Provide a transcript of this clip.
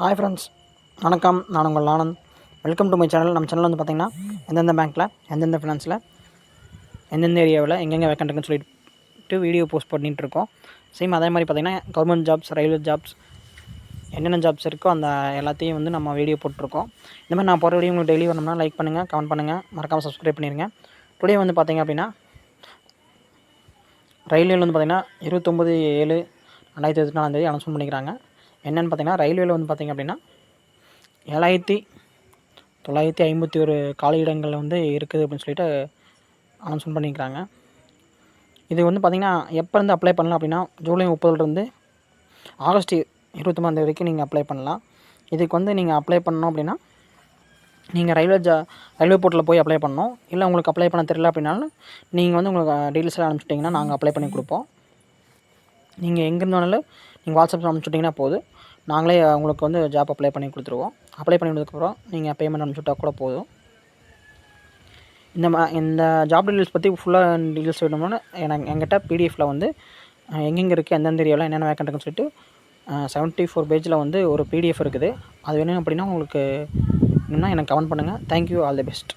Hi friends வணக்கம். நான் உங்கள் Anand. Welcome to my channel நம்ம சேனல் வந்து பார்த்திங்கன்னா எந்தெந்த பேங்க்கில் எந்தெந்த ஃபினான்ஸில் எந்தெந்த ஏரியாவில் எங்கெங்கே வேக்கண்ட் இருக்குன்னு சொல்லிட்டு வீடியோ போஸ்ட் பண்ணிகிட்டு இருக்கோம். சேம் அதே மாதிரி பார்த்திங்கன்னா கவர்மெண்ட் ஜாப்ஸ் ரயில்வே ஜாப்ஸ் என்னென்ன ஜாப்ஸ் இருக்கோ அந்த எல்லாத்தையும் வந்து நம்ம வீடியோ போட்டிருக்கோம். இந்த மாதிரி நான் போகிற வீடியோ உங்களுக்கு டெய்லி வரணும்னா லைக் பண்ணுங்கள் கமெண்ட் பண்ணுங்கள் மறக்காமல் சப்ஸ்கிரைப் பண்ணிடுங்க டுடே வந்து பார்த்திங்க அப்படின்னா ரயில்வேல வந்து பார்த்திங்கன்னா இருபத்தொம்பது ஏழு ரெண்டாயிரத்தி இருபத்தி நாலாந்தேதி அனௌன்ஸ்மெண்ட் பண்ணிக்கிறாங்க. என்னென்னு பார்த்தீங்கன்னா ரயில்வேல வந்து பார்த்திங்க அப்படின்னா ஏழாயிரத்தி தொள்ளாயிரத்தி ஐம்பத்தி ஒரு காலியிடங்கள் வந்து இருக்குது அப்படின்னு சொல்லிட்டு அனௌன்ஸ்மெண்ட் பண்ணிக்கிறாங்க. இது வந்து பார்த்திங்கன்னா எப்போ இருந்து அப்ளை பண்ணலாம் அப்படின்னா ஜூலை முப்பதுலேருந்து ஆகஸ்ட் இருபத்தொம்பது வரைக்கும் நீங்கள் அப்ளை பண்ணலாம். இதுக்கு வந்து நீங்கள் அப்ளை பண்ணணும் அப்படின்னா நீங்கள் ரயில்வே ஜா ரயில்வே போர்ட்டில் போய் அப்ளை பண்ணணும். இல்லை உங்களுக்கு அப்ளை பண்ண தெரியல அப்படின்னாலும் நீங்கள் வந்து உங்களுக்கு டீட்டெயில்ஸ்லாம் அனுப்பிச்சிட்டிங்கன்னா நாங்கள் அப்ளை பண்ணி கொடுப்போம். நீங்கள் எங்கேருந்து வேணாலும் நீங்கள் வாட்ஸ்அப்பில் அனுப்பிச்சுட்டிங்கன்னா போதும். நாங்களே உங்களுக்கு வந்து ஜாப் அப்ளை பண்ணி கொடுத்துருவோம். அப்ளை பண்ணி கொடுத்ததுக்கப்புறம் நீங்கள் பேமெண்ட் அனுப்பிச்சுட்டா கூட போதும். இந்த மா இந்த ஜாப் டீட்டெயில்ஸ் பற்றி ஃபுல்லாக டீட்டெயில்ஸ் வேணும்னா எனக்கு எங்கிட்ட பிடிஎஃப்பில் வந்து எங்கெங்கே இருக்குது எந்தெந்த ஏரியாவில் என்னென்ன வேக்கண்ட் இருக்குன்னு சொல்லிட்டு செவன்ட்டி ஃபோர் பேஜில் வந்து ஒரு பிடிஎஃப் இருக்குது. அது வேணும் அப்படின்னா உங்களுக்கு இன்னும் எனக்கு கமெண்ட் பண்ணுங்கள் தேங்க்யூ ஆல் தி பெஸ்ட்